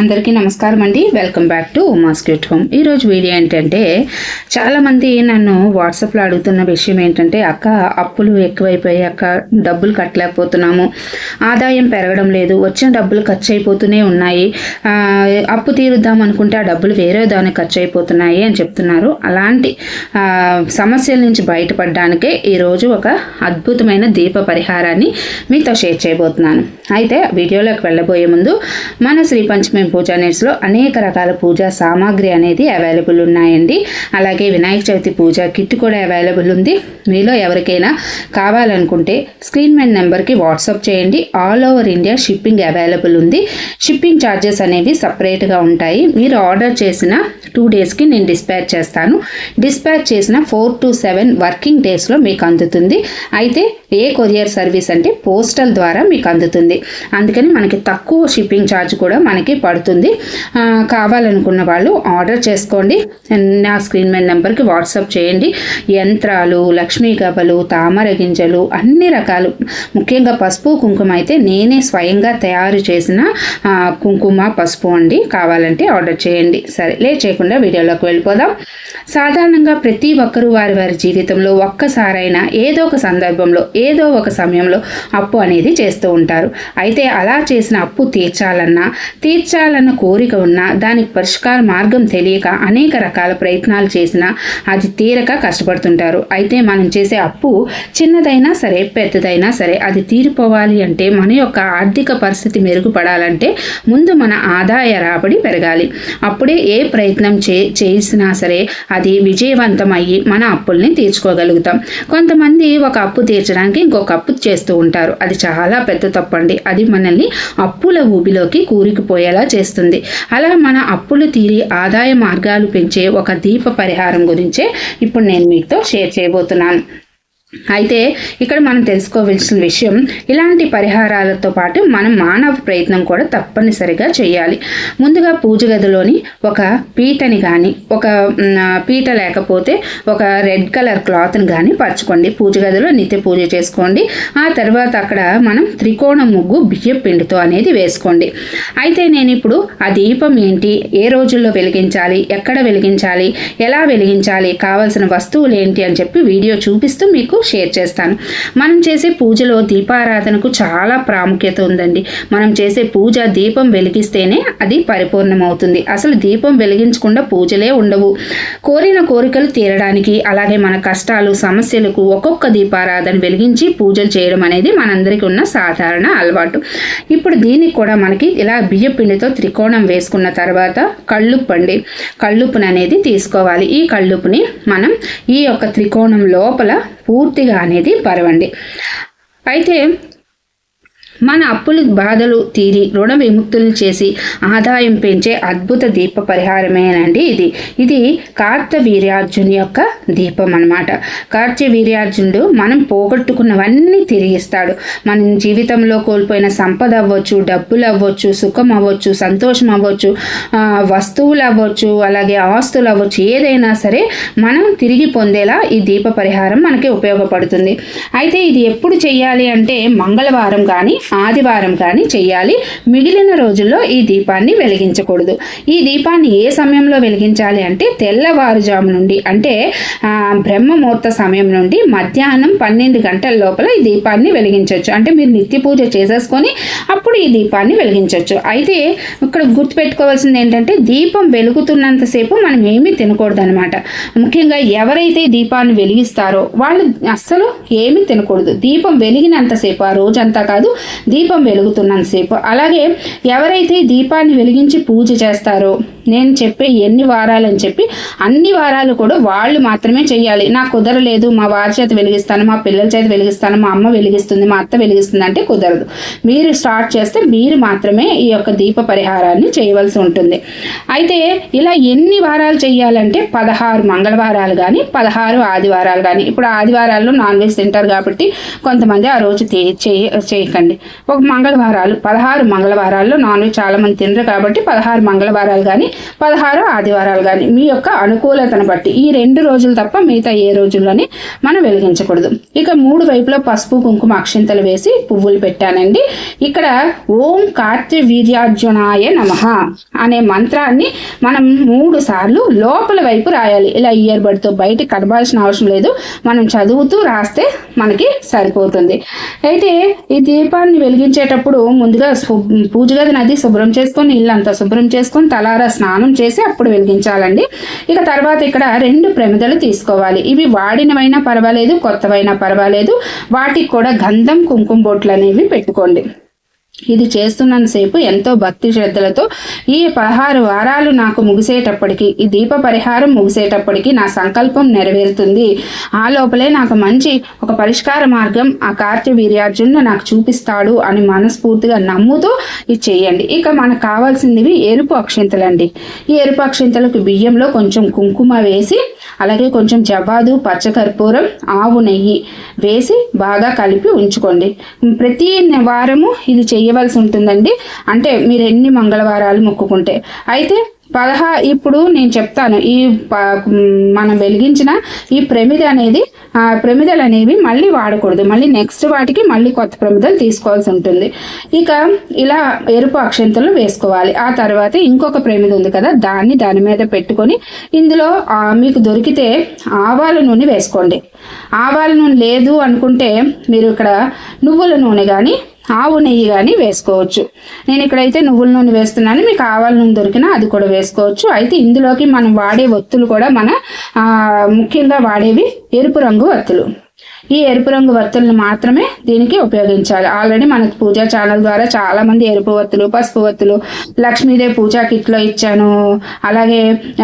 అందరికీ నమస్కారం అండి వెల్కమ్ బ్యాక్ టు మాస్క్యూట్ హోమ్ ఈరోజు వీడియో ఏంటంటే చాలామంది నన్ను వాట్సాప్లో అడుగుతున్న విషయం ఏంటంటే అక్క అప్పులు ఎక్కువైపోయాయి అక్క డబ్బులు కట్టలేకపోతున్నాము. ఆదాయం పెరగడం లేదు వచ్చిన డబ్బులు ఖర్చు అయిపోతూనే ఉన్నాయి అప్పు తీరుద్దాం అనుకుంటే ఆ డబ్బులు వేరే దానికి ఖర్చు అయిపోతున్నాయి అని చెప్తున్నారు. అలాంటి సమస్యల నుంచి బయటపడడానికే ఈరోజు ఒక అద్భుతమైన దీప పరిహారాన్ని మీతో షేర్ చేయబోతున్నాను. అయితే వీడియోలోకి వెళ్ళబోయే ముందు మన శ్రీ పంచమి పూజా నెట్స్లో అనేక రకాల పూజా సామాగ్రి అనేది అవైలబుల్ ఉన్నాయండి. అలాగే వినాయక చవితి పూజ కిట్ కూడా అవైలబుల్ ఉంది. మీలో ఎవరికైనా కావాలనుకుంటే స్క్రీన్ మెన్ నెంబర్కి వాట్సాప్ చేయండి. All over India shipping available ఉంది. షిప్పింగ్ ఛార్జెస్ అనేవి సపరేట్గా ఉంటాయి. మీరు ఆర్డర్ చేసిన టూ డేస్కి నేను డిస్పాచ్ చేస్తాను. డిస్పాచ్ చేసిన ఫోర్ టు సెవెన్ వర్కింగ్ డేస్లో మీకు అందుతుంది. అయితే ఏ కొరియర్ సర్వీస్ అంటే పోస్టల్ ద్వారా మీకు అందుతుంది. అందుకని మనకి తక్కువ షిప్పింగ్ ఛార్జ్ కూడా మనకి పడుతుంది. కావాలనుకున్న వాళ్ళు ఆర్డర్ చేసుకోండి. నా స్క్రీన్ మీద నెంబర్కి వాట్సాప్ చేయండి. యంత్రాలు లక్ష్మీ గవ్వలు తామర గింజలు అన్ని రకాలు. ముఖ్యంగా పసుపు కుంకుమ అయితే నేనే స్వయంగా తయారు చేసిన కుంకుమ పసుపు అండి. కావాలంటే ఆర్డర్ చేయండి. సరే లే చేయకుండా వీడియోలోకి వెళ్ళిపోదాం. సాధారణంగా ప్రతి ఒక్కరూ వారి వారి జీవితంలో ఒక్కసారైనా ఏదో ఒక సందర్భంలో ఏదో ఒక సమయంలో అప్పు అనేది చేస్తూ ఉంటారు. అయితే అలా చేసిన అప్పు తీర్చాలన్నా తీర్చాలన్న కోరిక ఉన్నా దానికి పరిష్కార మార్గం తెలియక అనేక రకాల ప్రయత్నాలు చేసినా అది తీరక కష్టపడుతుంటారు. అయితే మనం చేసే అప్పు చిన్నదైనా సరే పెద్దదైనా సరే అది తీరిపోవాలి అంటే మన యొక్క ఆర్థిక పరిస్థితి మెరుగుపడాలంటే ముందు మన ఆదాయ రాబడి పెరగాలి. అప్పుడే ఏ ప్రయత్నం చే చేసినా సరే అది విజయవంతం అయ్యి మన అప్పుల్ని తీర్చుకోగలుగుతాం. కొంతమంది ఒక అప్పు తీర్చడానికి ఇంకొక అప్పు చేస్తూ ఉంటారు. అది చాలా పెద్ద తప్పండి. అది మనల్ని అప్పుల ఊబిలోకి కూరికిపోయేలా చేస్తుంది. అలా మన అప్పులు తీరి ఆదాయ మార్గాలు పెంచే ఒక దీప పరిహారం గురించే ఇప్పుడు నేను మీతో షేర్ చేయబోతున్నాను. అయితే ఇక్కడ మనం తెలుసుకోవాల్సిన విషయం ఇలాంటి పరిహారాలతో పాటు మనం మానవ ప్రయత్నం కూడా తప్పనిసరిగా చేయాలి. ముందుగా పూజ గదిలోని ఒక పీటని కానీ ఒక పీట లేకపోతే ఒక రెడ్ కలర్ క్లాత్ని కానీ పరచుకోండి. పూజ గదిలో నిత్య పూజ చేసుకోండి. ఆ తర్వాత అక్కడ మనం త్రికోణ ముగ్గు బియ్యం పిండితో అనేది వేసుకోండి. అయితే నేను ఇప్పుడు ఆ దీపం ఏంటి ఏ రోజుల్లో వెలిగించాలి ఎక్కడ వెలిగించాలి ఎలా వెలిగించాలి కావాల్సిన వస్తువులు ఏంటి అని చెప్పి వీడియో చూపిస్తూ మీకు షేర్ చేస్తాను. మనం చేసే పూజలో దీపారాధనకు చాలా ప్రాముఖ్యత ఉందండి. మనం చేసే పూజ దీపం వెలిగిస్తేనే అది పరిపూర్ణమవుతుంది. అసలు దీపం వెలిగించకుండా పూజలే ఉండవు. కోరిన కోరికలు తీరడానికి అలాగే మన కష్టాలు సమస్యలకు ఒక్కొక్క దీపారాధన వెలిగించి పూజలు చేయడం అనేది మనందరికీ ఉన్న సాధారణ అలవాటు. ఇప్పుడు దీనికి కూడా మనకి ఇలా బియ్య పిండితో త్రికోణం వేసుకున్న తర్వాత కళ్ళుప్పు అండి కళ్ళుప్పుని అనేది తీసుకోవాలి. ఈ కళ్ళుప్పుని మనం ఈ యొక్క త్రికోణం లోపల పూర్తిగా అనేది పరవండి. అయితే మన అప్పులు బాధలు తీరి రుణ విముక్తులు చేసి ఆదాయం పెంచే అద్భుత దీప పరిహారమేనండి ఇది. ఇది కార్త వీర్యార్జుని యొక్క దీపం అన్నమాట. కార్త వీర్యార్జునుడు మనం పోగొట్టుకున్నవన్నీ తిరిగిస్తాడు. మన జీవితంలో కోల్పోయిన సంపద అవ్వచ్చు డబ్బులు అవ్వచ్చు సుఖం అవ్వచ్చు సంతోషం అవ్వచ్చు వస్తువులు అవ్వచ్చు అలాగే ఆస్తులు అవ్వచ్చు ఏదైనా సరే మనం తిరిగి పొందేలా ఈ దీప పరిహారం మనకి ఉపయోగపడుతుంది. అయితే ఇది ఎప్పుడు చేయాలి అంటే మంగళవారం కానీ ఆదివారం కానీ చేయాలి మిగిలిన రోజుల్లో ఈ దీపాన్ని వెలిగించకూడదు. ఈ దీపాన్ని ఏ సమయంలో వెలిగించాలి అంటే తెల్లవారుజాము నుండి అంటే బ్రహ్మముహూర్త సమయం నుండి మధ్యాహ్నం పన్నెండు గంటల లోపల ఈ దీపాన్ని వెలిగించవచ్చు అంటే మీరు నిత్య పూజ చేసేసుకొని అప్పుడు ఈ దీపాన్ని వెలిగించవచ్చు అయితే ఇక్కడ గుర్తుపెట్టుకోవాల్సింది ఏంటంటే దీపం వెలుగుతున్నంతసేపు మనం ఏమీ తినకూడదు అనమాట ముఖ్యంగా ఎవరైతే దీపాన్ని వెలిగిస్తారో వాళ్ళు అస్సలు ఏమీ తినకూడదు. దీపం వెలిగినంతసేపు ఆ రోజంతా కాదు దీపం వెలుగుతున్నంతసేపు. అలాగే ఎవరైతే దీపాన్ని వెలిగించి పూజ చేస్తారో నేను చెప్పే ఎన్ని వారాలని చెప్పి అన్ని వారాలు కూడా వాళ్ళు మాత్రమే చేయాలి నాకు కుదరలేదు మా వారి చేతి వెలిగిస్తాను మా పిల్లల చేతి వెలిగిస్తాను మా అమ్మ వెలిగిస్తుంది మా అత్త వెలిగిస్తుంది అంటే కుదరదు. మీరు స్టార్ట్ చేస్తే మీరు మాత్రమే ఈ యొక్క దీప పరిహారాన్ని చేయవలసి ఉంటుంది. అయితే ఇలా ఎన్ని వారాలు చేయాలంటే పదహారు మంగళవారాలు కానీ పదహారు ఆదివారాలు కానీ ఇప్పుడు ఆదివారాల్లో నాన్ వెజ్ తింటారు కాబట్టి కొంతమంది ఆ రోజు చేయ చేయకండి. ఒక మంగళవారాలు పదహారు మంగళవారాల్లో నాన్ వెజ్ చాలామంది తినరు కాబట్టి పదహారు మంగళవారాలు కానీ పదహారు ఆదివారాలు కానీ మీ యొక్క అనుకూలతను బట్టి ఈ రెండు రోజులు తప్ప మిగతా ఏ రోజుల్లోనే మనం వెలిగించకూడదు. ఇక మూడు వైపులో పసుపు కుంకుమ అక్షింతలు వేసి పువ్వులు పెట్టానండి. ఇక్కడ ఓం కార్తీ వీర్యార్జునాయ నమ అనే మంత్రాన్ని మనం మూడు సార్లు లోపల వైపు రాయాలి. ఇలా ఇయర్ బడ్తో బయటికి కడబాల్సిన అవసరం లేదు. మనం చదువుతూ రాస్తే మనకి సరిపోతుంది. అయితే ఈ దీపాన్ని వెలిగించేటప్పుడు ముందుగా పూజగది పూజ నది శుభ్రం చేసుకొని ఇల్లంతా శుభ్రం చేసుకొని తలారా స్నానం చేసి అప్పుడు వెలిగించాలండి. ఇక తర్వాత ఇక్కడ రెండు ప్రమిదలు తీసుకోవాలి. ఇవి వాడినవైనా పర్వాలేదు కొత్తవైనా పర్వాలేదు. వాటికి కూడా గంధం కుంకుమ బొట్లు అనేవి పెట్టుకోండి. ఇది చేస్తున్నంతసేపు ఎంతో భక్తి శ్రద్ధలతో ఈ పదహారు వారాలు నాకు ముగిసేటప్పటికి ఈ దీప పరిహారం ముగిసేటప్పటికి నా సంకల్పం నెరవేరుతుంది. ఆ లోపలే నాకు మంచి ఒక పరిష్కార మార్గం ఆ కార్తీ వీర్యార్జును నాకు చూపిస్తాడు అని మనస్ఫూర్తిగా నమ్ముతూ ఇది చేయండి. ఇక మనకు కావాల్సిందివి ఎరుపు అక్షింతలండి. ఈ ఎరుపు అక్షింతలకు బియ్యంలో కొంచెం కుంకుమ వేసి అలాగే కొంచెం జవాదు పచ్చకర్పూరం ఆవు నెయ్యి వేసి బాగా కలిపి ఉంచుకోండి. ప్రతి వారము ఇది చేయవలసి ఉంటుందండి. అంటే మీరు ఎన్ని మంగళవారాలు మొక్కుకుంటే. అయితే పదహా ఇప్పుడు నేను చెప్తాను. ఈ ప- మనం వెలిగించిన ఈ ప్రమిద అనేది ఆ ప్రమిదలు అనేవి మళ్ళీ వాడకూడదు. మళ్ళీ నెక్స్ట్ వాటికి మళ్ళీ కొత్త ప్రమిదలు తీసుకోవాల్సి ఉంటుంది. ఇక ఇలా ఎరుపు అక్షంతలు వేసుకోవాలి. ఆ తర్వాత ఇంకొక ప్రమిద ఉంది కదా దాన్ని దాని మీద పెట్టుకొని ఇందులో మీకు దొరికితే ఆవాల నూనె వేసుకోండి. ఆవాల నూనె లేదు అనుకుంటే మీరు ఇక్కడ నువ్వుల నూనె కానీ ఆవు నెయ్యి కానీ వేసుకోవచ్చు. నేను ఇక్కడైతే నువ్వుల నూనె వేస్తున్నాను. మీకు ఆవాల నూనె దొరికినా అది కూడా వేసుకోవచ్చు. అయితే ఇందులోకి మనం వాడే ఒత్తులు కూడా మన ముఖ్యంగా వాడేవి ఎరుపు రంగు ఒత్తులు. ఈ ఎరుపు రంగు వత్తులను మాత్రమే దీనికి ఉపయోగించాలి. ఆల్రెడీ మన పూజా ఛానల్ ద్వారా చాలా మంది ఎరుపు వత్తులు పసుపు వత్తులు లక్ష్మీదేవి పూజా కిట్లో ఇచ్చాను. అలాగే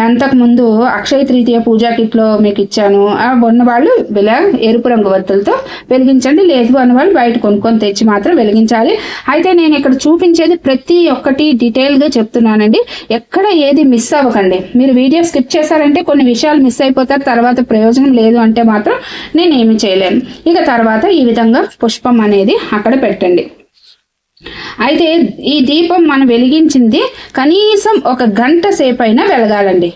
అంతకు ముందు అక్షయ తృతీయ పూజా కిట్లో మీకు ఇచ్చాను. ఆ ఉన్న వాళ్ళు ఇలా ఎరుపు రంగు వత్తులతో వెలిగించండి. లేదు అన్న వాళ్ళు బయట కొనుక్కొని తెచ్చి మాత్రం వెలిగించాలి. అయితే నేను ఇక్కడ చూపించేది ప్రతి ఒక్కటి డీటెయిల్గా చెప్తున్నానండి. ఎక్కడ ఏది మిస్ అవ్వకండి. మీరు వీడియో స్కిప్ చేశారంటే కొన్ని విషయాలు మిస్ అయిపోతారు తర్వాత ప్రయోజనం లేదు అంటే మాత్రం నేను ఏమి చేయలేను. ఇక తర్వాత ఈ విధంగా పుష్పం అనేది అక్కడ పెట్టండి. అయితే ఈ దీపం మనం వెలిగించింది కనీసం ఒక గంట సేపు అయినా వెలగాలండి.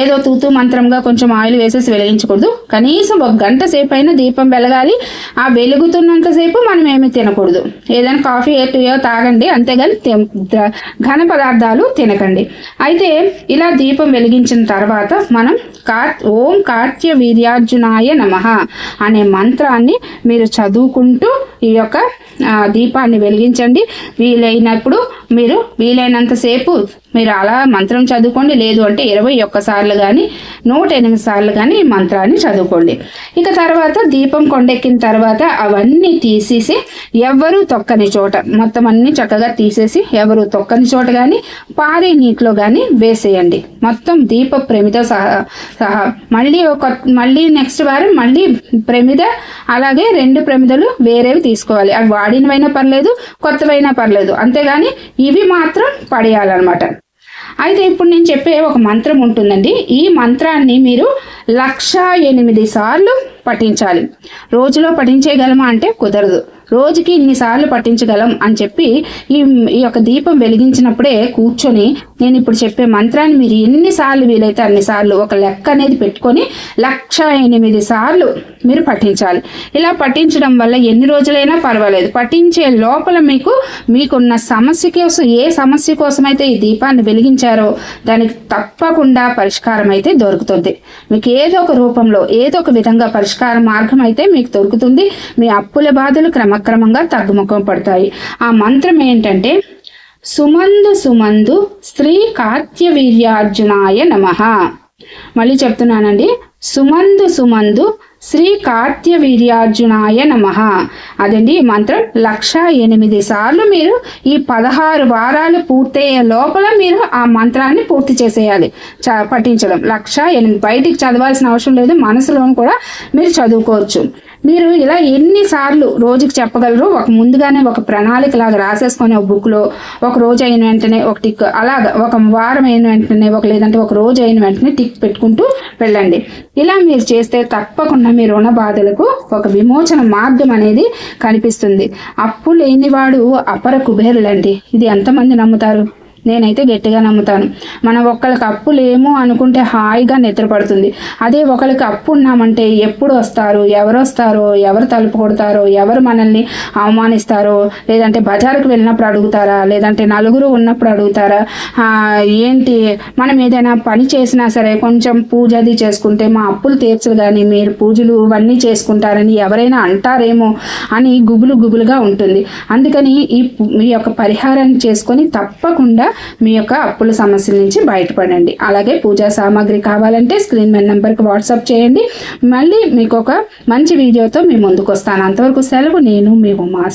ఏదో తూతూ మంత్రంగా కొంచెం ఆయిల్ వేసేసి వెలిగించకూడదు. కనీసం ఒక గంట సేపు అయినా దీపం వెలగాలి. ఆ వెలుగుతున్నంతసేపు మనం ఏమీ తినకూడదు. ఏదైనా కాఫీ ఏటియో తాగండి. అంతేగాని ఘన పదార్థాలు తినకండి. అయితే ఇలా దీపం వెలిగించిన తర్వాత మనం కా ఓం కార్త్య వీర్యార్జునాయ నమః అనే మంత్రాన్ని మీరు చదువుకుంటూ ఈ యొక్క దీపాన్ని వెలిగించండి. వీలైనప్పుడు మీరు వీలైనంతసేపు మీరు అలా మంత్రం చదువుకోండి. లేదు అంటే ఇరవై ఒక్కసార్లు కానీ నూట ఎనిమిది సార్లు కానీ ఈ మంత్రాన్ని చదువుకోండి. ఇక తర్వాత దీపం కొండెక్కిన తర్వాత అవన్నీ తీసేసి ఎవరు తొక్కని చోట మొత్తం అన్ని చక్కగా తీసేసి ఎవరు తొక్కని చోట కానీ పారే నీటిలో కానీ వేసేయండి. మొత్తం దీప ప్రమిద సహా సహా మళ్ళీ ఒక మళ్ళీ నెక్స్ట్ వారం మళ్ళీ ప్రమిద అలాగే రెండు ప్రమిదలు వేరేవి తీసుకోవాలి. అవి వాడినవైనా పర్లేదు కొత్తవైనా పర్లేదు. అంతేగాని ఇవి మాత్రం పడేయాలన్నమాట. అయితే ఇప్పుడు నేను చెప్పే ఒక మంత్రం ఉంటుందండి. ఈ మంత్రాన్ని మీరు లక్ష ఎనిమిది సార్లు పఠించాలి. రోజులో పఠించేయగలమా అంటే కుదరదు. రోజుకి ఇన్నిసార్లు పట్టించగలం అని చెప్పి ఈ ఈ యొక్క దీపం వెలిగించినప్పుడే కూర్చొని నేను ఇప్పుడు చెప్పే మంత్రాన్ని మీరు ఎన్నిసార్లు వీలైతే అన్నిసార్లు ఒక లెక్క అనేది పెట్టుకొని లక్ష ఎనిమిది సార్లు మీరు పఠించాలి. ఇలా పఠించడం వల్ల ఎన్ని రోజులైనా పర్వాలేదు. పఠించే లోపల మీకు మీకున్న సమస్య కోసం ఏ సమస్య కోసమైతే ఈ దీపాన్ని వెలిగించారో దానికి తప్పకుండా పరిష్కారం అయితే దొరుకుతుంది. మీకు ఏదో ఒక రూపంలో ఏదో ఒక విధంగా పరిష్కార మార్గం అయితే మీకు దొరుకుతుంది. మీ అప్పుల బాధలు క్రమక్రమంగా తగ్గుముఖం పడతాయి. ఆ మంత్రం ఏంటంటే సుమందు సుమందు శ్రీ కార్త్యవీర్యార్జునాయ నమః. మళ్ళీ చెప్తున్నానండి సుమందు సుమందు శ్రీ కార్త్యవీర్యార్జునాయ నమః. అదండి ఈ మంత్రం. లక్ష ఎనిమిది సార్లు మీరు ఈ పదహారు వారాలు పూర్తయ్యే లోపల మీరు ఆ మంత్రాన్ని పూర్తి చేసేయాలి. చ పఠించడం. లక్ష ఎనిమిది బయటికి చదవాల్సిన అవసరం లేదు. మనసులోను కూడా మీరు చదువుకోవచ్చు. మీరు ఇలా ఎన్నిసార్లు రోజుకి చెప్పగలరు ఒక ముందుగానే ఒక ప్రణాళిక లాగా రాసేసుకొని ఒక బుక్లో ఒక రోజు అయిన వెంటనే ఒక టిక్ అలాగ ఒక వారం అయిన వెంటనే ఒక లేదంటే ఒక రోజు అయిన వెంటనే టిక్ పెట్టుకుంటూ వెళ్ళండి. ఇలా మీరు చేస్తే తప్పకుండా మీ రుణ బాధలకు ఒక విమోచన మార్గం అనేది కనిపిస్తుంది. అప్పు లేనివాడు అపర కుబేరులండి. ఇది ఎంతమంది నమ్ముతారు? నేనైతే గట్టిగా నమ్ముతాను. మనం ఒకరికి అప్పు లేము అనుకుంటే హాయిగా నిద్రపడుతుంది అదే ఒకరికి అప్పు ఉన్నామంటే ఎప్పుడు వస్తారు? ఎవరు వస్తారో? ఎవరు తలుపు కొడతారో? ఎవరు మనల్ని అవమానిస్తారో? లేదంటే బజారుకు వెళ్ళినప్పుడు అడుగుతారా? లేదంటే నలుగురు ఉన్నప్పుడు అడుగుతారా? ఏంటి? మనం ఏదైనా పని చేసినా సరే కొంచెం పూజ అది చేసుకుంటే మా అప్పులు తీర్చలు కానీ మీరు పూజలు ఇవన్నీ చేసుకుంటారని ఎవరైనా అంటారేమో అని గుబులు గుబులుగా ఉంటుంది. అందుకని ఈ యొక్క పరిహారాన్ని చేసుకొని తప్పకుండా మీ యొక్క అప్పుల సమస్యల నుంచి బయటపడండి. అలాగే పూజా సామాగ్రి కావాలంటే స్క్రీన్ మీద నెంబర్కి వాట్సాప్ చేయండి. మళ్ళీ మీకు ఒక మంచి వీడియోతో మీ ముందుకు వస్తాను అంతవరకు సెలవు. నేను మీ ఉమా